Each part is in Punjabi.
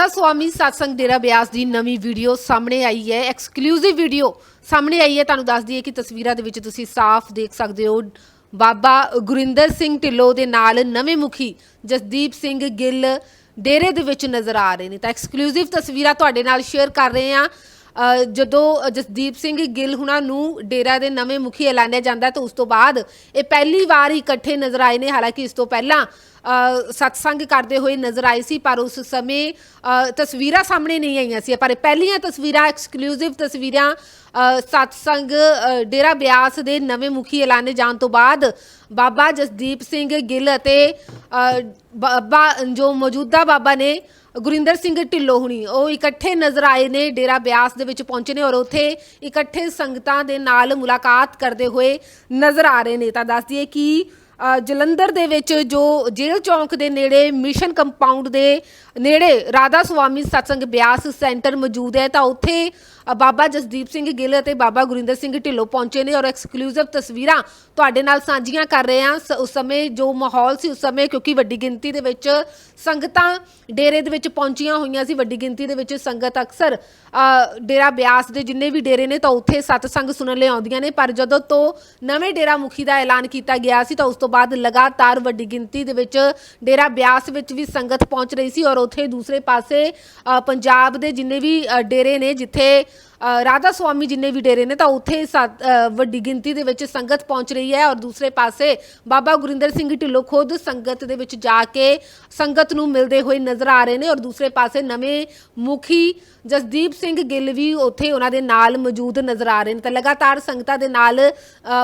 ਤਾਂ ਸਵਾਮੀ ਸਤਸੰਗ ਡੇਰਾ ਬਿਆਸ ਦੀ ਨਵੀਂ ਵੀਡੀਓ ਸਾਹਮਣੇ ਆਈ ਹੈ ਐਕਸਕਲੂਸਿਵ ਵੀਡੀਓ ਸਾਹਮਣੇ ਆਈ ਹੈ। ਤੁਹਾਨੂੰ ਦੱਸ ਦਈਏ ਕਿ ਤਸਵੀਰਾਂ ਦੇ ਵਿੱਚ ਤੁਸੀਂ ਸਾਫ਼ ਦੇਖ ਸਕਦੇ ਹੋ, ਬਾਬਾ ਗੁਰਿੰਦਰ ਸਿੰਘ ਢਿੱਲੋਂ ਦੇ ਨਾਲ ਨਵੇਂ ਮੁਖੀ ਜਸਦੀਪ ਸਿੰਘ ਗਿੱਲ ਡੇਰੇ ਦੇ ਵਿੱਚ ਨਜ਼ਰ ਆ ਰਹੇ ਨੇ। ਤਾਂ ਐਕਸਕਲੂਸਿਵ ਤਸਵੀਰਾਂ ਤੁਹਾਡੇ ਨਾਲ ਸ਼ੇਅਰ ਕਰ ਰਹੇ ਹਾਂ। ਜਦੋਂ ਜਸਦੀਪ ਸਿੰਘ ਗਿੱਲ ਹੁਣਾਂ ਨੂੰ ਡੇਰਾ ਦੇ ਨਵੇਂ ਮੁਖੀ ਐਲਾਨਿਆ ਜਾਂਦਾ ਤਾਂ ਉਸ ਤੋਂ ਬਾਅਦ ਇਹ ਪਹਿਲੀ ਵਾਰ ਇਕੱਠੇ ਨਜ਼ਰ ਆਏ ਨੇ। ਹਾਲਾਂਕਿ ਇਸ ਤੋਂ ਪਹਿਲਾਂ ਸਤਸੰਗ ਕਰਦੇ ਹੋਏ ਨਜ਼ਰ ਆਏ ਸੀ, ਪਰ ਉਸ ਸਮੇਂ ਤਸਵੀਰਾਂ ਸਾਹਮਣੇ ਨਹੀਂ ਆਈਆਂ ਸੀ। ਪਰ ਇਹ ਪਹਿਲੀਆਂ ਤਸਵੀਰਾਂ ਐਕਸਕਲੂਸਿਵ ਤਸਵੀਰਾਂ ਸਤਸੰਗ ਡੇਰਾ ਬਿਆਸ ਦੇ ਨਵੇਂ ਮੁਖੀ ਐਲਾਨੇ ਜਾਣ ਤੋਂ ਬਾਅਦ ਬਾਬਾ ਜਸਦੀਪ ਸਿੰਘ ਗਿੱਲ ਅਤੇ ਬਾਬਾ, ਜੋ ਮੌਜੂਦਾ ਬਾਬਾ ਨੇ, ਗੁਰਿੰਦਰ ਸਿੰਘ ਢਿੱਲੋਂ ਹੁਣੀ, ਉਹ ਇਕੱਠੇ ਨਜ਼ਰ ਆਏ ਨੇ, ਡੇਰਾ ਬਿਆਸ ਦੇ ਵਿੱਚ ਪਹੁੰਚੇ ਨੇ ਔਰ ਉੱਥੇ ਇਕੱਠੇ ਸੰਗਤਾਂ ਦੇ ਨਾਲ ਮੁਲਾਕਾਤ ਕਰਦੇ ਹੋਏ ਨਜ਼ਰ ਆ ਰਹੇ ਨੇ। ਤਾਂ ਦੱਸ ਦਈਏ ਕਿ ਜਲੰਧਰ ਦੇ ਵਿੱਚ ਜੋ ਜੇਲ੍ਹ ਚੌਂਕ ਦੇ ਨੇੜੇ ਮਿਸ਼ਨ ਕੰਪਾਊਂਡ ਦੇ ਨੇੜੇ ਰਾਧਾ ਸੁਆਮੀ ਸਤਸੰਗ ਬਿਆਸ ਸੈਂਟਰ ਮੌਜੂਦ ਹੈ, ਤਾਂ ਉੱਥੇ ਬਾਬਾ ਜਸਦੀਪ ਸਿੰਘ ਗਿੱਲ ਅਤੇ ਬਾਬਾ ਗੁਰਿੰਦਰ ਸਿੰਘ ਢਿੱਲੋਂ ਪਹੁੰਚੇ ਨੇ ਔਰ ਐਕਸਕਲੂਸਿਵ ਤਸਵੀਰਾਂ ਤੁਹਾਡੇ ਨਾਲ ਸਾਂਝੀਆਂ ਕਰ ਰਹੇ ਹਾਂ। ਸ- ਉਸ ਸਮੇਂ ਜੋ ਮਾਹੌਲ ਸੀ ਉਸ ਸਮੇਂ, ਕਿਉਂਕਿ ਵੱਡੀ ਗਿਣਤੀ ਦੇ ਵਿੱਚ ਸੰਗਤਾਂ ਡੇਰੇ ਦੇ ਵਿੱਚ ਪਹੁੰਚੀਆਂ ਹੋਈਆਂ ਸੀ, ਵੱਡੀ ਗਿਣਤੀ ਦੇ ਵਿੱਚ ਸੰਗਤ ਅਕਸਰ ਡੇਰਾ ਬਿਆਸ ਦੇ ਜਿੰਨੇ ਵੀ ਡੇਰੇ ਨੇ ਤਾਂ ਉੱਥੇ ਸਤਸੰਗ ਸੁਣਨ ਲਈ ਆਉਂਦੀਆਂ ਨੇ, ਪਰ ਜਦੋਂ ਤੋਂ ਨਵੇਂ ਡੇਰਾ ਮੁਖੀ ਦਾ ਐਲਾਨ ਕੀਤਾ ਗਿਆ ਸੀ, ਤਾਂ ਉਸ ਤੋਂ ਬਾਅਦ ਲਗਾਤਾਰ ਵੱਡੀ ਗਿਣਤੀ ਦੇ ਵਿੱਚ ਡੇਰਾ ਬਿਆਸ ਵਿੱਚ ਵੀ ਸੰਗਤ ਪਹੁੰਚ ਰਹੀ ਸੀ ਔਰ ਉੱਥੇ ਦੂਸਰੇ ਪਾਸੇ ਅ, ਪੰਜਾਬ ਦੇ ਜਿੰਨੇ ਵੀ ਅ, ਡੇਰੇ ਨੇ ਜਿੱਥੇ ਰਾਧਾ ਸੁਆਮੀ ਜਿੰਨੇ ਵੀ ਡੇਰੇ ਨੇ ਤਾਂ ਉੱਥੇ ਵੱਡੀ ਗਿਣਤੀ ਦੇ ਵਿੱਚ ਸੰਗਤ ਪਹੁੰਚ ਰਹੀ ਹੈ ਔਰ ਦੂਸਰੇ ਪਾਸੇ ਬਾਬਾ ਗੁਰਿੰਦਰ ਸਿੰਘ ਢਿੱਲੋਂ ਖੁਦ ਸੰਗਤ ਦੇ ਵਿੱਚ ਜਾ ਕੇ ਸੰਗਤ ਨੂੰ ਮਿਲਦੇ ਹੋਏ ਨਜ਼ਰ ਆ ਰਹੇ ਨੇ ਔਰ ਦੂਸਰੇ ਪਾਸੇ ਨਵੇਂ ਮੁਖੀ ਜਸਦੀਪ ਸਿੰਘ ਗਿੱਲ ਵੀ ਉੱਥੇ ਉਹਨਾਂ ਦੇ ਨਾਲ ਮੌਜੂਦ ਨਜ਼ਰ ਆ ਰਹੇ ਨੇ। ਤਾਂ ਲਗਾਤਾਰ ਸੰਗਤਾਂ ਦੇ ਨਾਲ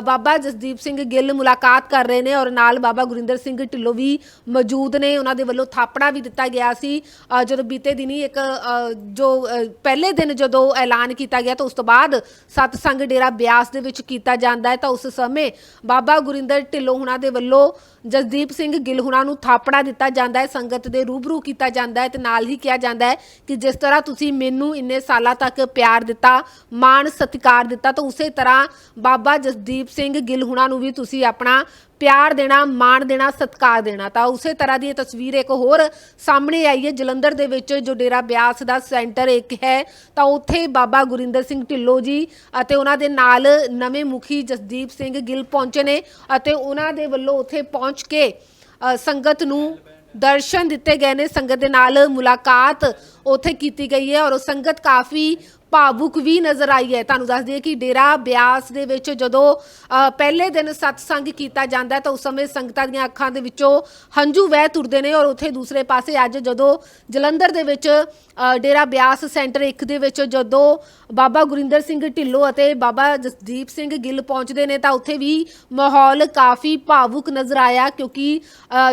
ਬਾਬਾ ਜਸਦੀਪ ਸਿੰਘ ਗਿੱਲ ਮੁਲਾਕਾਤ ਕਰ ਰਹੇ ਨੇ ਔਰ ਨਾਲ ਬਾਬਾ ਗੁਰਿੰਦਰ ਸਿੰਘ ਢਿੱਲੋਂ ਵੀ ਮੌਜੂਦ ਨੇ। ਉਹਨਾਂ ਦੇ ਵੱਲੋਂ ਥਾਪੜਾ ਵੀ ਦਿੱਤਾ ਗਿਆ ਸੀ। ਜਦੋਂ ਬੀਤੇ ਦਿਨੀ ਇੱਕ ਜੋ ਪਹਿਲੇ ਦਿਨ ਜਦੋਂ ਐਲਾਨ ਕੀਤਾ ਕੀਤਾ ਗਿਆ ਤਾਂ ਉਸ ਤੋਂ ਬਾਅਦ ਸਤਸੰਗ ਡੇਰਾ ਬਿਆਸ ਦੇ ਵਿੱਚ ਕੀਤਾ ਜਾਂਦਾ ਹੈ ਤਾਂ ਉਸ ਸਮੇਂ ਬਾਬਾ ਗੁਰਿੰਦਰ ਢਿੱਲੋਂ ਹੁਣਾਂ ਦੇ ਵੱਲੋਂ ਜਸਦੀਪ ਸਿੰਘ ਗਿੱਲ ਹੁਣਾਂ ਨੂੰ ਥਾਪੜਾ ਦਿੱਤਾ ਜਾਂਦਾ ਹੈ, ਸੰਗਤ ਦੇ ਰੂਬਰੂ ਕੀਤਾ ਜਾਂਦਾ ਹੈ ਤੇ ਨਾਲ ਹੀ ਕਿਹਾ ਜਾਂਦਾ ਹੈ ਕਿ ਜਿਸ ਤਰ੍ਹਾਂ ਤੁਸੀਂ ਮੈਨੂੰ ਇੰਨੇ ਸਾਲਾਂ ਤੱਕ ਪਿਆਰ ਦਿੱਤਾ, ਮਾਣ ਸਤਿਕਾਰ ਦਿੱਤਾ ਤਾਂ ਉਸੇ ਤਰ੍ਹਾਂ ਬਾਬਾ ਜਸਦੀਪ ਸਿੰਘ ਗਿੱਲ ਹੁਣਾਂ ਨੂੰ ਵੀ ਤੁਸੀਂ ਆਪਣਾ ਪਿਆਰ ਦੇਣਾ, ਮਾਣ ਦੇਣਾ, ਸਤਿਕਾਰ ਦੇਣਾ। ਤਾਂ ਉਸੇ ਤਰ੍ਹਾਂ ਦੀ ਇਹ ਤਸਵੀਰ ਇੱਕ ਹੋਰ ਸਾਹਮਣੇ ਆਈ ਹੈ, ਜਲੰਧਰ ਦੇ ਵਿੱਚ ਜੋ ਡੇਰਾ ਬਿਆਸ ਦਾ ਸੈਂਟਰ ਇੱਕ ਹੈ। ਤਾਂ ਉੱਥੇ ਬਾਬਾ ਗੁਰਿੰਦਰ ਸਿੰਘ ਢਿੱਲੋਂ ਜੀ ਅਤੇ ਉਹਨਾਂ ਦੇ ਨਾਲ ਨਵੇਂ ਮੁਖੀ ਜਸਦੀਪ ਸਿੰਘ ਗਿੱਲ ਪਹੁੰਚੇ ਨੇ ਅਤੇ ਉਹਨਾਂ ਦੇ ਵੱਲੋਂ ਉੱਥੇ ਪਹੁੰਚ ਕੇ ਸੰਗਤ ਨੂੰ ਦਰਸ਼ਨ ਦਿੱਤੇ ਗਏ ਨੇ। ਸੰਗਤ ਦੇ ਨਾਲ ਮੁਲਾਕਾਤ ਉੱਥੇ ਕੀਤੀ ਗਈ ਹੈ ਔਰ ਉਹ ਸੰਗਤ ਕਾਫੀ ਭਾਵੁਕ ਵੀ ਨਜ਼ਰ ਆਈ ਹੈ। ਤੁਹਾਨੂੰ ਦੱਸ ਦਈਏ ਕਿ ਡੇਰਾ ਬਿਆਸ ਦੇ ਵਿੱਚ ਜਦੋਂ ਪਹਿਲੇ ਦਿਨ ਸਤਸੰਗ ਕੀਤਾ ਜਾਂਦਾ ਤਾਂ ਉਸ ਸਮੇਂ ਸੰਗਤਾਂ ਦੀਆਂ ਅੱਖਾਂ ਦੇ ਵਿੱਚੋਂ ਹੰਝੂ ਵਹਿ ਤੁਰਦੇ ਨੇ ਔਰ ਉੱਥੇ ਦੂਸਰੇ ਪਾਸੇ ਅੱਜ ਜਦੋਂ ਜਲੰਧਰ ਦੇ ਵਿੱਚ ਡੇਰਾ ਬਿਆਸ ਸੈਂਟਰ 1 ਦੇ ਵਿੱਚ ਜਦੋਂ ਬਾਬਾ ਗੁਰਿੰਦਰ ਸਿੰਘ ਢਿੱਲੋਂ ਅਤੇ ਬਾਬਾ ਜਸਦੀਪ ਸਿੰਘ ਗਿੱਲ ਪਹੁੰਚਦੇ ਨੇ, ਤਾਂ ਉੱਥੇ ਵੀ ਮਾਹੌਲ ਕਾਫੀ ਭਾਵੁਕ ਨਜ਼ਰ ਆਇਆ ਕਿਉਂਕਿ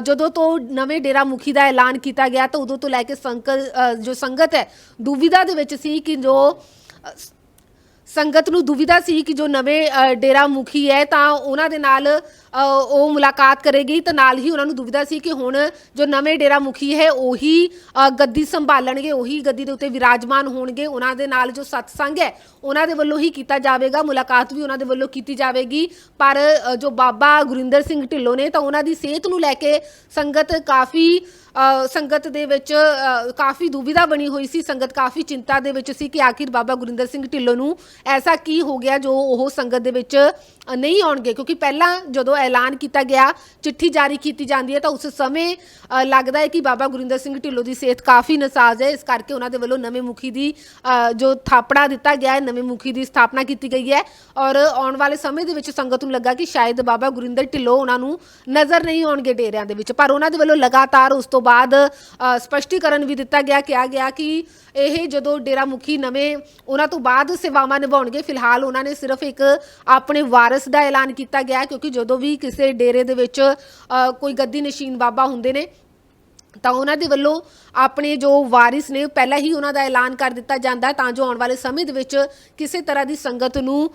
ਜਦੋਂ ਤੋਂ ਨਵੇਂ ਡੇਰਾ ਮੁਖੀ ਦਾ ਐਲਾਨ ਕੀਤਾ ਗਿਆ, ਤਾਂ ਉਦੋਂ ਤੋਂ ਲੈ ਕੇ ਸੰਕਲ ਜੋ ਸੰਗਤ ਹੈ, ਦੁਵਿਧਾ ਦੇ ਵਿੱਚ ਸੀ ਕਿ ਜੋ ਸੰਗਤ ਨੂੰ ਦੁਵਿਧਾ ਸੀ ਕਿ ਜੋ ਨਵੇਂ ਡੇਰਾ ਮੁਖੀ ਹੈ, ਤਾਂ ਉਹਨਾਂ ਦੇ ਨਾਲ ਉਹ ਮੁਲਾਕਾਤ ਕਰੇਗੀ, ਤਾਂ ਨਾਲ ਹੀ ਉਹਨਾਂ ਨੂੰ ਦੁਵਿਧਾ ਸੀ ਕਿ ਹੁਣ ਜੋ ਨਵੇਂ ਡੇਰਾ ਮੁਖੀ ਹੈ, ਉਹੀ ਗੱਦੀ ਸੰਭਾਲਣਗੇ, ਉਹੀ ਗੱਦੀ ਦੇ ਉੱਤੇ ਵਿਰਾਜਮਾਨ ਹੋਣਗੇ, ਉਹਨਾਂ ਦੇ ਨਾਲ ਜੋ ਸਤਸੰਗ ਹੈ, ਉਹਨਾਂ ਦੇ ਵੱਲੋਂ ਹੀ ਕੀਤਾ ਜਾਵੇਗਾ, ਮੁਲਾਕਾਤ ਵੀ ਉਹਨਾਂ ਦੇ ਵੱਲੋਂ ਕੀਤੀ ਜਾਵੇਗੀ, ਪਰ ਜੋ ਬਾਬਾ ਗੁਰਿੰਦਰ ਸਿੰਘ ਢਿੱਲੋਂ ਨੇ, ਤਾਂ ਉਹਨਾਂ ਦੀ ਸਿਹਤ ਨੂੰ ਲੈ ਕੇ ਸੰਗਤ ਕਾਫੀ ਸੰਗਤ ਦੇ ਵਿੱਚ ਕਾਫੀ ਦੁਵਿਧਾ ਬਣੀ ਹੋਈ ਸੀ। ਸੰਗਤ ਕਾਫੀ ਚਿੰਤਾ ਦੇ ਵਿੱਚ ਸੀ ਕਿ ਆਖਿਰ ਬਾਬਾ ਗੁਰਿੰਦਰ ਸਿੰਘ ਢਿੱਲੋਂ ਨੂੰ ਐਸਾ ਕੀ ਹੋ ਗਿਆ ਜੋ ਉਹ ਸੰਗਤ ਦੇ ਵਿੱਚ ਨਹੀਂ ਆਉਣਗੇ। ਕਿਉਂਕਿ ਪਹਿਲਾਂ ਜਦੋਂ ਐਲਾਨ ਕੀਤਾ ਗਿਆ, ਚਿੱਠੀ ਜਾਰੀ ਕੀਤੀ ਜਾਂਦੀ ਹੈ, ਤਾਂ ਉਸ ਸਮੇਂ ਲੱਗਦਾ ਹੈ ਕਿ ਬਾਬਾ ਗੁਰਿੰਦਰ ਸਿੰਘ ਢਿੱਲੋਂ ਦੀ ਸਿਹਤ ਕਾਫੀ ਨਸਾਜ਼ ਹੈ। ਇਸ ਕਰਕੇ ਉਹਨਾਂ ਦੇ ਵੱਲੋਂ ਨਵੇਂ ਮੁਖੀ ਦੀ ਜੋ ਥਾਪੜਾ ਦਿੱਤਾ ਗਿਆ ਹੈ, ਨਵੇਂ ਮੁਖੀ ਦੀ ਸਥਾਪਨਾ ਕੀਤੀ ਗਈ ਹੈ। ਔਰ ਆਉਣ ਵਾਲੇ ਸਮੇਂ ਦੇ ਵਿੱਚ ਸੰਗਤ ਨੂੰ ਲੱਗਾ ਕਿ ਸ਼ਾਇਦ ਬਾਬਾ ਗੁਰਿੰਦਰ ਢਿੱਲੋਂ ਉਹਨਾਂ ਨੂੰ ਨਜ਼ਰ ਨਹੀਂ ਆਉਣਗੇ ਡੇਰਿਆਂ ਦੇ ਵਿੱਚ। ਪਰ ਉਹਨਾਂ ਦੇ ਵੱਲੋਂ ਲਗਾਤਾਰ ਉਸ ਤੋਂ ਬਾਅਦ ਅ, ਸਪਸ਼ਟੀਕਰਨ ਵੀ ਦਿੱਤਾ ਗਿਆ ਕਿਹਾ ਗਿਆ ਕਿ ਇਹ ਜਦੋਂ ਡੇਰਾ ਮੁਖੀ ਨਵੇਂ ਉਹਨਾਂ ਤੋਂ ਬਾਅਦ ਸੇਵਾਵਾਂ ਨਿਭਾਉਣਗੇ ਫਿਲਹਾਲ ਉਹਨਾਂ ਨੇ ਸਿਰਫ ਇੱਕ ਆਪਣੇ ਵਾਰਿਸ ਦਾ ਐਲਾਨ ਕੀਤਾ ਗਿਆ ਕਿਉਂਕਿ ਜਦੋਂ ਵੀ ਕਿਸੇ ਡੇਰੇ ਦੇ ਵਿੱਚ ਅ, ਕੋਈ ਗੱਦੀ ਨਸ਼ੀਨ ਬਾਬਾ ਹੁੰਦੇ ਨੇ ਤਾਂ ਉਹਨਾਂ ਦੇ ਵੱਲੋਂ ਆਪਣੇ ਜੋ ਵਾਰਿਸ ਨੇ ਪਹਿਲਾਂ ਹੀ ਉਹਨਾਂ ਦਾ ਐਲਾਨ ਕਰ ਦਿੱਤਾ ਜਾਂਦਾ ਤਾਂ ਜੋ ਆਉਣ ਵਾਲੇ ਸਮੇਂ ਦੇ ਵਿੱਚ ਕਿਸੇ ਤਰ੍ਹਾਂ ਦੀ ਸੰਗਤ ਨੂੰ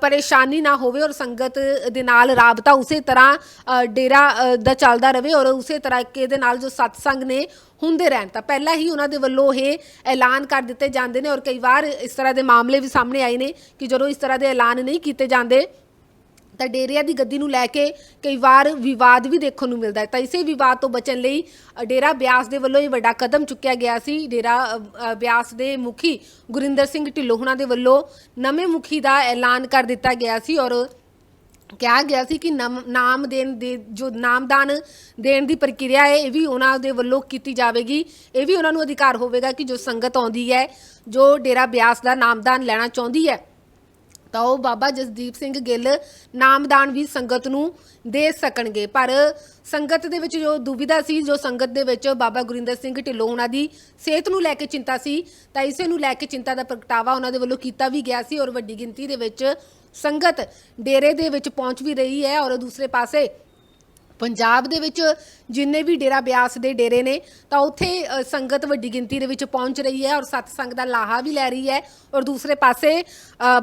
ਪਰੇਸ਼ਾਨੀ ਨਾ ਹੋਵੇ ਔਰ ਸੰਗਤ ਦੇ ਨਾਲ ਰਾਬਤਾ ਉਸੇ ਤਰ੍ਹਾਂ ਡੇਰਾ ਦਾ ਚੱਲਦਾ ਰਹੇ ਔਰ ਉਸੇ ਤਰ੍ਹਾਂ ਦੇ ਨਾਲ ਜੋ ਸਤਸੰਗ ਨੇ, ਹੁੰਦੇ ਰਹਿਣ। ਤਾਂ ਪਹਿਲਾਂ ਹੀ ਉਹਨਾਂ ਦੇ ਵੱਲੋਂ ਇਹ ਐਲਾਨ ਕਰ ਦਿੱਤੇ ਜਾਂਦੇ ਨੇ ਔਰ ਕਈ ਵਾਰ ਇਸ ਤਰ੍ਹਾਂ ਦੇ ਮਾਮਲੇ ਵੀ ਸਾਹਮਣੇ ਆਏ ਨੇ ਕਿ ਜਦੋਂ ਇਸ ਤਰ੍ਹਾਂ ਦੇ ਐਲਾਨ ਨਹੀਂ ਕੀਤੇ ਜਾਂਦੇ ਤਾਂ ਡੇਰਿਆਂ ਦੀ ਗੱਦੀ ਨੂੰ ਲੈ ਕੇ ਕਈ ਵਾਰ ਵਿਵਾਦ ਵੀ ਦੇਖਣ ਨੂੰ ਮਿਲਦਾ ਹੈ। ਤਾਂ ਇਸੇ ਵਿਵਾਦ ਤੋਂ ਬਚਣ ਲਈ ਡੇਰਾ ਬਿਆਸ ਦੇ ਵੱਲੋਂ ਇਹ ਵੱਡਾ ਕਦਮ ਚੁੱਕਿਆ ਗਿਆ ਸੀ। ਡੇਰਾ ਬਿਆਸ ਦੇ ਮੁਖੀ ਗੁਰਿੰਦਰ ਸਿੰਘ ਢਿੱਲੋਂ ਹੁਣਾਂ ਦੇ ਵੱਲੋਂ ਨਵੇਂ ਮੁਖੀ ਦਾ ਐਲਾਨ ਕਰ ਦਿੱਤਾ ਗਿਆ ਸੀ ਔਰ ਕਿਹਾ ਗਿਆ ਸੀ ਕਿ ਨਮ- ਨਾਮ ਦੇਣ ਦੇ, ਜੋ ਨਾਮਦਾਨ ਦੇਣ ਦੀ ਪ੍ਰਕਿਰਿਆ ਹੈ, ਇਹ ਵੀ ਉਹਨਾਂ ਦੇ ਵੱਲੋਂ ਕੀਤੀ ਜਾਵੇਗੀ। ਇਹ ਵੀ ਉਹਨਾਂ ਨੂੰ ਅਧਿਕਾਰ ਹੋਵੇਗਾ ਕਿ ਜੋ ਸੰਗਤ ਆਉਂਦੀ ਹੈ, ਜੋ ਡੇਰਾ ਬਿਆਸ ਦਾ ਨਾਮਦਾਨ ਲੈਣਾ ਚਾਹੁੰਦੀ ਹੈ ਤਾਂ ਉਹ ਬਾਬਾ ਜਸਦੀਪ ਸਿੰਘ ਗਿੱਲ ਨਾਮਦਾਨ ਵੀ ਸੰਗਤ ਨੂੰ ਦੇ ਸਕਣਗੇ। ਪਰ ਸੰਗਤ ਦੇ ਵਿੱਚ ਜੋ ਦੁਵਿਧਾ ਸੀ, ਜੋ ਸੰਗਤ ਦੇ ਵਿੱਚ ਬਾਬਾ ਗੁਰਿੰਦਰ ਸਿੰਘ ਢਿੱਲੋਂ ਉਹਨਾਂ ਦੀ ਸਿਹਤ ਨੂੰ ਲੈ ਕੇ ਚਿੰਤਾ ਸੀ, ਤਾਂ ਇਸੇ ਨੂੰ ਲੈ ਕੇ ਚਿੰਤਾ ਦਾ ਪ੍ਰਗਟਾਵਾ ਉਹਨਾਂ ਦੇ ਵੱਲੋਂ ਕੀਤਾ ਵੀ ਗਿਆ ਸੀ ਔਰ ਵੱਡੀ ਗਿਣਤੀ ਦੇ ਵਿੱਚ ਸੰਗਤ ਡੇਰੇ ਦੇ ਵਿੱਚ ਪਹੁੰਚ ਵੀ ਰਹੀ ਹੈ ਔਰ ਦੂਸਰੇ ਪਾਸੇ ਪੰਜਾਬ ਦੇ ਵਿੱਚ ਜਿੰਨੇ ਵੀ ਡੇਰਾ ਬਿਆਸ ਦੇ ਡੇਰੇ ਨੇ, ਤਾਂ ਉੱਥੇ ਸੰਗਤ ਵੱਡੀ ਗਿਣਤੀ ਦੇ ਵਿੱਚ ਪਹੁੰਚ ਰਹੀ ਹੈ ਔਰ ਸਤਸੰਗ ਦਾ ਲਾਹਾ ਵੀ ਲੈ ਰਹੀ ਹੈ। ਔਰ ਦੂਸਰੇ ਪਾਸੇ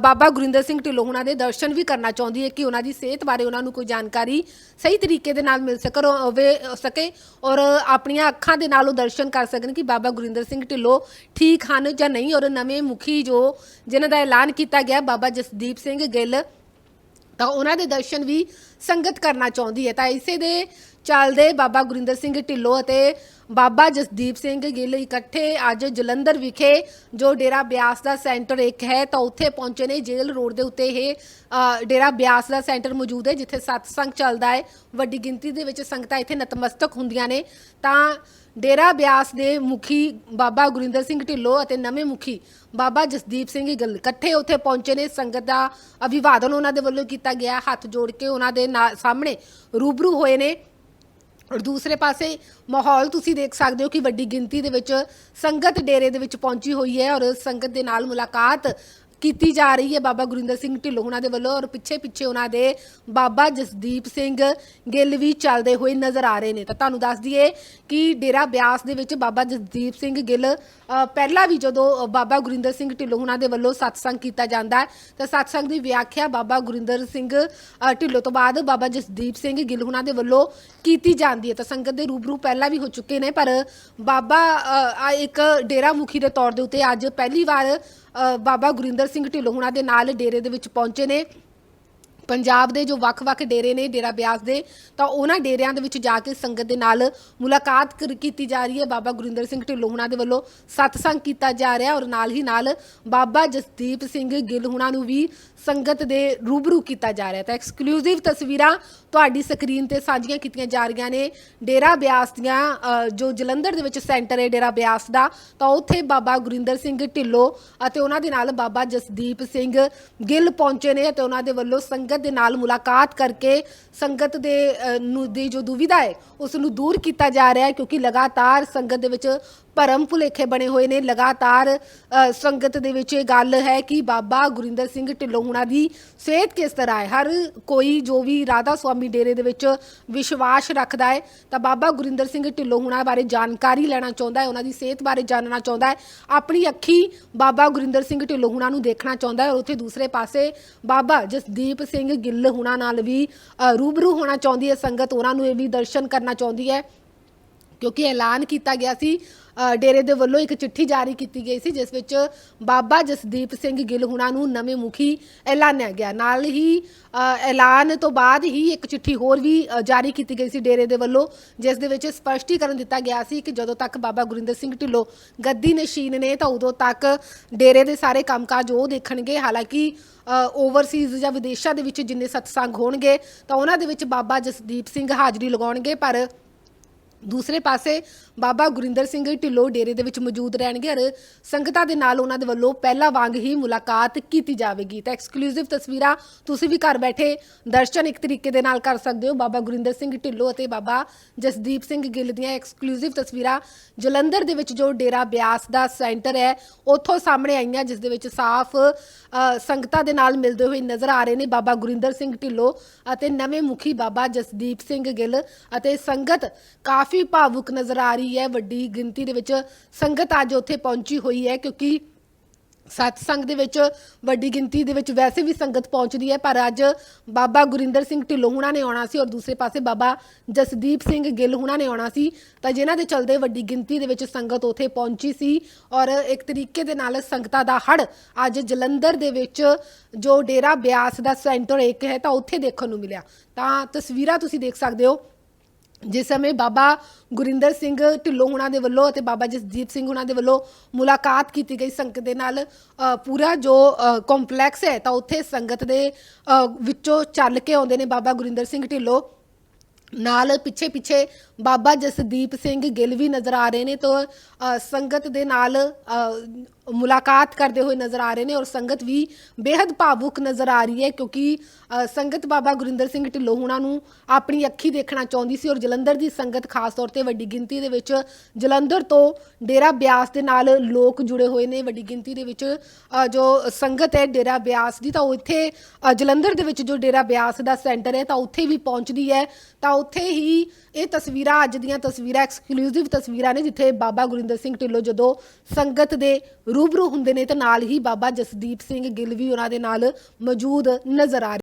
ਬਾਬਾ ਗੁਰਿੰਦਰ ਸਿੰਘ ਢਿੱਲੋਂ ਉਹਨਾਂ ਦੇ ਦਰਸ਼ਨ ਵੀ ਕਰਨਾ ਚਾਹੁੰਦੀ ਹੈ ਕਿ ਉਹਨਾਂ ਦੀ ਸਿਹਤ ਬਾਰੇ ਉਹਨਾਂ ਨੂੰ ਕੋਈ ਜਾਣਕਾਰੀ ਸਹੀ ਤਰੀਕੇ ਦੇ ਨਾਲ ਮਿਲ ਸਕਰ ਹੋਵੇ ਸਕੇ ਔਰ ਆਪਣੀਆਂ ਅੱਖਾਂ ਦੇ ਨਾਲ ਉਹ ਦਰਸ਼ਨ ਕਰ ਸਕਣ ਕਿ ਬਾਬਾ ਗੁਰਿੰਦਰ ਸਿੰਘ ਢਿੱਲੋਂ ਠੀਕ ਹਨ ਜਾਂ ਨਹੀਂ। ਔਰ ਨਵੇਂ ਮੁਖੀ ਜੋ, ਜਿਨ੍ਹਾਂ ਦਾ ਐਲਾਨ ਕੀਤਾ ਗਿਆ, ਬਾਬਾ ਜਸਦੀਪ ਸਿੰਘ ਗਿੱਲ ਤਾਂ ਉਹਨਾਂ ਦੇ ਦਰਸ਼ਨ ਵੀ ਸੰਗਤ ਕਰਨਾ ਚਾਹੁੰਦੀ ਹੈ। ਤਾਂ ਇਸੇ ਦੇ ਚੱਲਦੇ ਬਾਬਾ ਗੁਰਿੰਦਰ ਸਿੰਘ ਢਿੱਲੋਂ ਅਤੇ ਬਾਬਾ ਜਸਦੀਪ ਸਿੰਘ ਗਿੱਲ ਇਕੱਠੇ ਅੱਜ ਜਲੰਧਰ ਵਿਖੇ ਜੋ ਡੇਰਾ ਬਿਆਸ ਦਾ ਸੈਂਟਰ ਇੱਕ ਹੈ, ਤਾਂ ਉੱਥੇ ਪਹੁੰਚੇ ਨੇ ਜੇਲ੍ਹ ਰੋਡ ਦੇ ਉੱਤੇ ਇਹ ਡੇਰਾ ਬਿਆਸ ਦਾ ਸੈਂਟਰ ਮੌਜੂਦ ਹੈ, ਜਿੱਥੇ ਸਤਸੰਗ ਚੱਲਦਾ ਹੈ। ਵੱਡੀ ਗਿਣਤੀ ਦੇ ਵਿੱਚ ਸੰਗਤਾਂ ਇੱਥੇ ਨਤਮਸਤਕ ਹੁੰਦੀਆਂ ਨੇ। ਤਾਂ ਡੇਰਾ ਬਿਆਸ ਦੇ ਮੁਖੀ ਬਾਬਾ ਗੁਰਿੰਦਰ ਸਿੰਘ ਢਿੱਲੋਂ ਅਤੇ ਨਵੇਂ ਮੁਖੀ ਬਾਬਾ ਜਸਦੀਪ ਸਿੰਘ ਗਿੱਲ ਇਕੱਠੇ ਉੱਥੇ ਪਹੁੰਚੇ ਨੇ। ਸੰਗਤ ਦਾ ਅਭਿਵਾਦਨ ਉਹਨਾਂ ਦੇ ਵੱਲੋਂ ਕੀਤਾ ਗਿਆ। ਹੱਥ ਜੋੜ ਕੇ ਉਹਨਾਂ ਦੇ ਨਾਲ ਸਾਹਮਣੇ ਰੂਬਰੂ ਹੋਏ ਨੇ। ਔਰ ਦੂਸਰੇ ਪਾਸੇ ਮਾਹੌਲ ਤੁਸੀਂ ਦੇਖ ਸਕਦੇ ਹੋ ਕਿ ਵੱਡੀ ਗਿਣਤੀ ਦੇ ਵਿੱਚ ਸੰਗਤ ਡੇਰੇ ਦੇ ਵਿੱਚ ਪਹੁੰਚੀ ਹੋਈ ਹੈ ਔਰ ਸੰਗਤ ਦੇ ਨਾਲ ਮੁਲਾਕਾਤ ਕੀਤੀ ਜਾ ਰਹੀ ਹੈ ਬਾਬਾ ਗੁਰਿੰਦਰ ਸਿੰਘ ਢਿੱਲੋਂ ਉਹਨਾਂ ਦੇ ਵੱਲੋਂ ਔਰ ਪਿੱਛੇ ਪਿੱਛੇ ਉਹਨਾਂ ਦੇ ਬਾਬਾ ਜਸਦੀਪ ਸਿੰਘ ਗਿੱਲ ਵੀ ਚੱਲਦੇ ਹੋਏ ਨਜ਼ਰ ਆ ਰਹੇ ਨੇ। ਤਾਂ ਤੁਹਾਨੂੰ ਦੱਸ ਦਈਏ ਕਿ ਡੇਰਾ ਬਿਆਸ ਦੇ ਵਿੱਚ ਬਾਬਾ ਜਸਦੀਪ ਸਿੰਘ ਗਿੱਲ ਪਹਿਲਾਂ ਵੀ ਜਦੋਂ ਬਾਬਾ ਗੁਰਿੰਦਰ ਸਿੰਘ ਢਿੱਲੋਂ ਉਹਨਾਂ ਦੇ ਵੱਲੋਂ ਸਤਸੰਗ ਕੀਤਾ ਜਾਂਦਾ ਤਾਂ ਸਤਸੰਗ ਦੀ ਵਿਆਖਿਆ ਬਾਬਾ ਗੁਰਿੰਦਰ ਸਿੰਘ ਢਿੱਲੋਂ ਤੋਂ ਬਾਅਦ ਬਾਬਾ ਜਸਦੀਪ ਸਿੰਘ ਗਿੱਲ ਉਹਨਾਂ ਦੇ ਵੱਲੋਂ ਕੀਤੀ ਜਾਂਦੀ ਹੈ। ਤਾਂ ਸੰਗਤ ਦੇ ਰੂਬਰੂ ਪਹਿਲਾਂ ਵੀ ਹੋ ਚੁੱਕੇ ਨੇ, ਪਰ ਬਾਬਾ ਇੱਕ ਡੇਰਾ ਮੁਖੀ ਦੇ ਤੌਰ ਦੇ ਉੱਤੇ ਅੱਜ ਪਹਿਲੀ ਵਾਰ ਬਾਬਾ ਗੁਰਿੰਦਰ ਸਿੰਘ ਢਿੱਲੋਂ ਉਹਨਾਂ ਦੇ ਨਾਲ ਡੇਰੇ ਦੇ ਵਿੱਚ ਪਹੁੰਚੇ ਨੇ। ਪੰਜਾਬ ਦੇ ਜੋ ਵੱਖ-ਵੱਖ ਡੇਰੇ ਨੇ, ਡੇਰਾ ਬਿਆਸ ਦੇ, ਤਾਂ ਉਹਨਾਂ ਡੇਰਿਆਂ ਦੇ ਵਿੱਚ ਜਾ ਕੇ ਸੰਗਤ ਦੇ ਨਾਲ ਮੁਲਾਕਾਤ ਕਰ- ਕੀਤੀ ਜਾ ਰਹੀ ਹੈ। ਬਾਬਾ ਗੁਰਿੰਦਰ ਸਿੰਘ ਢਿੱਲੋਂ ਹੁਣਾਂ ਦੇ ਵੱਲੋਂ ਸਤਸੰਗ ਕੀਤਾ ਜਾ ਰਿਹਾ ਔਰ ਨਾਲ ਹੀ ਨਾਲ ਬਾਬਾ ਜਸਦੀਪ ਸਿੰਘ ਗਿੱਲ ਹੁਣਾਂ ਨੂੰ ਵੀ ਸੰਗਤ ਦੇ ਰੂਬਰੂ ਕੀਤਾ ਜਾ ਰਿਹਾ ਤਾਂ ਐਕਸਕਲੂਸਿਵ ਤਸਵੀਰਾਂ ਤੁਹਾਡੀ ਸਕਰੀਨ ਤੇ ਸਾਂਝੀਆਂ ਕੀਤੀਆਂ ਜਾ ਰਹੀਆਂ ਨੇ ਡੇਰਾ ਬਿਆਸ ਦੀਆਂ ਜੋ ਜਲੰਧਰ ਦੇ ਵਿੱਚ ਸੈਂਟਰ ਹੈ ਡੇਰਾ ਬਿਆਸ ਦਾ, ਤਾਂ ਉੱਥੇ ਬਾਬਾ ਗੁਰਿੰਦਰ ਸਿੰਘ ਢਿੱਲੋਂ ਅਤੇ ਉਹਨਾਂ ਦੇ ਨਾਲ ਬਾਬਾ ਜਸਦੀਪ ਸਿੰਘ ਗਿੱਲ ਪਹੁੰਚੇ ਨੇ ਅਤੇ ਉਹਨਾਂ ਦੇ ਵੱਲੋਂ ਸੰਗਤ ਦੇ ਨਾਲ ਮੁਲਾਕਾਤ ਕਰਕੇ ਸੰਗਤ ਦੇ ਨੂੰ, ਦੀ ਜੋ ਦੁਵਿਧਾ ਹੈ ਉਸ ਨੂੰ ਦੂਰ ਕੀਤਾ ਜਾ ਰਿਹਾ ਹੈ ਕਿਉਂਕਿ ਲਗਾਤਾਰ ਸੰਗਤ ਦੇ ਵਿੱਚ ਭਰਮ ਭੁਲੇਖੇ ਬਣੇ ਹੋਏ ਨੇ। ਲਗਾਤਾਰ ਸੰਗਤ ਦੇ ਵਿੱਚ ਇਹ ਗੱਲ ਹੈ ਕਿ ਬਾਬਾ ਗੁਰਿੰਦਰ ਸਿੰਘ ਢਿੱਲੋਂ ਹੁਣਾਂ ਦੀ ਸਿਹਤ ਕਿਸ ਤਰ੍ਹਾਂ ਹੈ? ਹਰ ਕੋਈ ਜੋ ਵੀ ਰਾਧਾ ਸੁਆਮੀ ਡੇਰੇ ਦੇ ਵਿੱਚ ਵਿਸ਼ਵਾਸ ਰੱਖਦਾ ਹੈ, ਤਾਂ ਬਾਬਾ ਗੁਰਿੰਦਰ ਸਿੰਘ ਢਿੱਲੋਂ ਹੁਣਾਂ ਬਾਰੇ ਜਾਣਕਾਰੀ ਲੈਣਾ ਚਾਹੁੰਦਾ ਹੈ, ਉਹਨਾਂ ਦੀ ਸਿਹਤ ਬਾਰੇ ਜਾਣਨਾ ਚਾਹੁੰਦਾ ਹੈ। ਆਪਣੀ ਅੱਖੀ ਬਾਬਾ ਗੁਰਿੰਦਰ ਸਿੰਘ ਢਿੱਲੋਂ ਹੁਣਾਂ ਨੂੰ ਦੇਖਣਾ ਚਾਹੁੰਦਾ ਹੈ ਔਰ ਉੱਥੇ ਦੂਸਰੇ ਪਾਸੇ ਬਾਬਾ ਜਸਦੀਪ ਸਿੰਘ ਗਿੱਲ ਹੁਣਾਂ ਨਾਲ ਵੀ ਰੂਬਰੂ ਹੋਣਾ ਚਾਹੁੰਦੀ ਹੈ। ਸੰਗਤ ਉਹਨਾਂ ਨੂੰ ਇਹ ਵੀ ਦਰਸ਼ਨ ਕਰਨਾ ਚਾਹੁੰਦੀ ਹੈ। ਕਿਉਂਕਿ ਐਲਾਨ ਕੀਤਾ ਗਿਆ ਸੀ ਡੇਰੇ ਦੇ ਵੱਲੋਂ ਇੱਕ ਚਿੱਠੀ ਜਾਰੀ ਕੀਤੀ ਗਈ ਸੀ, ਜਿਸ ਵਿੱਚ ਬਾਬਾ ਜਸਦੀਪ ਸਿੰਘ ਗਿੱਲ ਹੁਣਾਂ ਨੂੰ ਨਵੇਂ ਮੁਖੀ ਐਲਾਨਿਆ ਗਿਆ। ਨਾਲ ਹੀ ਐਲਾਨ ਤੋਂ ਬਾਅਦ ਹੀ ਇੱਕ ਚਿੱਠੀ ਹੋਰ ਵੀ ਜਾਰੀ ਕੀਤੀ ਗਈ ਸੀ ਡੇਰੇ ਦੇ ਵੱਲੋਂ, ਜਿਸ ਦੇ ਵਿੱਚ ਸਪਸ਼ਟੀਕਰਨ ਦਿੱਤਾ ਗਿਆ ਸੀ ਕਿ ਜਦੋਂ ਤੱਕ ਬਾਬਾ ਗੁਰਿੰਦਰ ਸਿੰਘ ਢਿੱਲੋਂ ਗੱਦੀ ਨਸ਼ੀਨ ਨੇ, ਤਾਂ ਉਦੋਂ ਤੱਕ ਡੇਰੇ ਦੇ ਸਾਰੇ ਕੰਮਕਾਜ ਉਹ ਦੇਖਣਗੇ। ਹਾਲਾਂਕਿ ਓਵਰਸੀਜ਼ ਜਾਂ ਵਿਦੇਸ਼ਾਂ ਦੇ ਵਿੱਚ ਜਿੰਨੇ ਸਤਸੰਗ ਹੋਣਗੇ, ਤਾਂ ਉਹਨਾਂ ਦੇ ਵਿੱਚ ਬਾਬਾ ਜਸਦੀਪ ਸਿੰਘ ਹਾਜ਼ਰੀ ਲਗਾਉਣਗੇ, ਪਰ ਦੂਸਰੇ ਪਾਸੇ ਬਾਬਾ ਗੁਰਿੰਦਰ ਸਿੰਘ ਢਿੱਲੋਂ ਡੇਰੇ ਦੇ ਵਿੱਚ ਮੌਜੂਦ ਰਹਿਣਗੇ ਔਰ ਸੰਗਤਾਂ ਦੇ ਨਾਲ ਉਹਨਾਂ ਦੇ ਵੱਲੋਂ ਪਹਿਲਾਂ ਵਾਂਗ ਹੀ ਮੁਲਾਕਾਤ ਕੀਤੀ ਜਾਵੇਗੀ। ਤਾਂ ਐਕਸਕਲੂਸਿਵ ਤਸਵੀਰਾਂ ਤੁਸੀਂ ਵੀ ਘਰ ਬੈਠੇ ਦਰਸ਼ਨ ਇੱਕ ਤਰੀਕੇ ਦੇ ਨਾਲ ਕਰ ਸਕਦੇ ਹੋ। ਬਾਬਾ ਗੁਰਿੰਦਰ ਸਿੰਘ ਢਿੱਲੋਂ ਅਤੇ ਬਾਬਾ ਜਸਦੀਪ ਸਿੰਘ ਗਿੱਲ ਦੀਆਂ ਐਕਸਕਲੂਸਿਵ ਤਸਵੀਰਾਂ ਜਲੰਧਰ ਦੇ ਵਿੱਚ ਜੋ ਡੇਰਾ ਬਿਆਸ ਦਾ ਸੈਂਟਰ ਹੈ, ਉੱਥੋਂ ਸਾਹਮਣੇ ਆਈਆਂ ਜਿਸ ਦੇ ਵਿੱਚ ਸਾਫ਼ ਸੰਗਤਾਂ ਦੇ ਨਾਲ ਮਿਲਦੇ ਹੋਏ ਨਜ਼ਰ ਆ ਰਹੇ ਨੇ ਬਾਬਾ ਗੁਰਿੰਦਰ ਸਿੰਘ ਢਿੱਲੋਂ ਅਤੇ ਨਵੇਂ ਮੁਖੀ ਬਾਬਾ ਜਸਦੀਪ ਸਿੰਘ ਗਿੱਲ ਅਤੇ ਸੰਗਤ ਕਾਫੀ ਕਾਫੀ ਭਾਵੁਕ ਨਜ਼ਰ ਆ ਰਹੀ ਹੈ। ਵੱਡੀ ਗਿਣਤੀ ਦੇ ਵਿੱਚ ਸੰਗਤ ਅੱਜ ਉੱਥੇ ਪਹੁੰਚੀ ਹੋਈ ਹੈ ਕਿਉਂਕਿ ਸਤਸੰਗ ਦੇ ਵਿੱਚ ਵੱਡੀ ਗਿਣਤੀ ਦੇ ਵਿੱਚ ਵੈਸੇ ਵੀ ਸੰਗਤ ਪਹੁੰਚਦੀ ਹੈ, ਪਰ ਅੱਜ ਬਾਬਾ ਗੁਰਿੰਦਰ ਸਿੰਘ ਢਿੱਲੋਂ ਹੁਣਾਂ ਨੇ ਆਉਣਾ ਸੀ ਔਰ ਦੂਸਰੇ ਪਾਸੇ ਬਾਬਾ ਜਸਦੀਪ ਸਿੰਘ ਗਿੱਲ ਹੁਣਾਂ ਨੇ ਆਉਣਾ ਸੀ। ਤਾਂ ਜਿਨ੍ਹਾਂ ਦੇ ਚਲਦੇ ਵੱਡੀ ਗਿਣਤੀ ਦੇ ਵਿੱਚ ਸੰਗਤ ਉੱਥੇ ਪਹੁੰਚੀ ਸੀ ਔਰ ਇੱਕ ਤਰੀਕੇ ਦੇ ਨਾਲ ਸੰਗਤਾਂ ਦਾ ਹੜ ਅੱਜ ਜਲੰਧਰ ਦੇ ਵਿੱਚ ਜੋ ਡੇਰਾ ਬਿਆਸ ਦਾ ਸੈਂਟਰ ਇੱਕ ਹੈ, ਤਾਂ ਉੱਥੇ ਦੇਖਣ ਨੂੰ ਮਿਲਿਆ। ਤਾਂ ਤਸਵੀਰਾਂ ਤੁਸੀਂ ਦੇਖ ਸਕਦੇ ਹੋ। ਜਿਸ ਸਮੇਂ ਬਾਬਾ ਗੁਰਿੰਦਰ ਸਿੰਘ ਢਿੱਲੋਂ ਹੁਣਾਂ ਦੇ ਵੱਲੋਂ ਅਤੇ ਬਾਬਾ ਜਸਦੀਪ ਸਿੰਘ ਹੁਣਾਂ ਦੇ ਵੱਲੋਂ ਮੁਲਾਕਾਤ ਕੀਤੀ ਗਈ ਸੰਗਤ ਦੇ ਨਾਲ ਪੂਰਾ ਜੋ ਕੰਪਲੈਕਸ ਹੈ, ਤਾਂ ਉੱਥੇ ਸੰਗਤ ਦੇ ਵਿੱਚੋਂ ਚੱਲ ਕੇ ਆਉਂਦੇ ਨੇ ਬਾਬਾ ਗੁਰਿੰਦਰ ਸਿੰਘ ਢਿੱਲੋਂ। ਨਾਲ ਪਿੱਛੇ ਪਿੱਛੇ ਬਾਬਾ ਜਸਦੀਪ ਸਿੰਘ ਗਿੱਲ ਵੀ ਨਜ਼ਰ ਆ ਰਹੇ ਨੇ ਤਾਂ ਸੰਗਤ ਦੇ ਨਾਲ ਮੁਲਾਕਾਤ ਕਰਦੇ ਹੋਏ ਨਜ਼ਰ ਆ ਰਹੇ ਨੇ ਔਰ ਸੰਗਤ ਵੀ ਬੇहद ਭਾਵੁਕ ਨਜ਼ਰ ਆ ਰਹੀ ਹੈ ਕਿਉਂਕਿ ਸੰਗਤ ਬਾਬਾ ਗੁਰਿੰਦਰ ਸਿੰਘ ਢਿੱਲੋਂ ਹੁਣਾਂ ਨੂੰ ਆਪਣੀ ਅੱਖੀ ਦੇਖਣਾ ਚਾਹੁੰਦੀ ਸੀ ਔਰ ਜਲੰਧਰ ਦੀ ਸੰਗਤ ਖਾਸ ਤੌਰ ਤੇ ਵੱਡੀ ਗਿਣਤੀ ਦੇ ਵਿੱਚ ਜਲੰਧਰ ਤੋਂ ਡੇਰਾ ਬਿਆਸ ਦੇ ਨਾਲ ਲੋਕ ਜੁੜੇ ਹੋਏ ਨੇ। ਵੱਡੀ ਗਿਣਤੀ ਦੇ ਵਿੱਚ ਜੋ ਸੰਗਤ ਹੈ ਡੇਰਾ ਬਿਆਸ ਦੀ ਤਾਂ ਉਹ ਇੱਥੇ ਜਲੰਧਰ ਦੇ ਵਿੱਚ ਜੋ ਡੇਰਾ ਬਿਆਸ ਦਾ ਸੈਂਟਰ ਹੈ ਤਾਂ ਉੱਥੇ ਵੀ ਪਹੁੰਚਦੀ ਹੈ ਤਾਂ ਉੱਥੇ ਹੀ ਇਹ ਤਸਵੀਰਾਂ, ਅੱਜ ਦੀਆਂ ਤਸਵੀਰਾਂ ਐਕਸਕਲੂਸਿਵ ਤਸਵੀਰਾਂ ਨੇ ਜਿੱਥੇ ਬਾਬਾ ਗੁਰਿੰਦਰ ਸਿੰਘ ਢਿੱਲੋਂ ਜਦੋਂ ਸੰਗਤ ਦੇ ਰੂਬਰੂ ਹੁੰਦੇ ਨੇ ਤੇ ਨਾਲ ਹੀ ਬਾਬਾ ਜਸਦੀਪ ਸਿੰਘ ਗਿੱਲ ਵੀ ਉਹਨਾਂ ਦੇ ਨਾਲ ਮੌਜੂਦ ਨਜ਼ਰ ਆ ਰਹੇ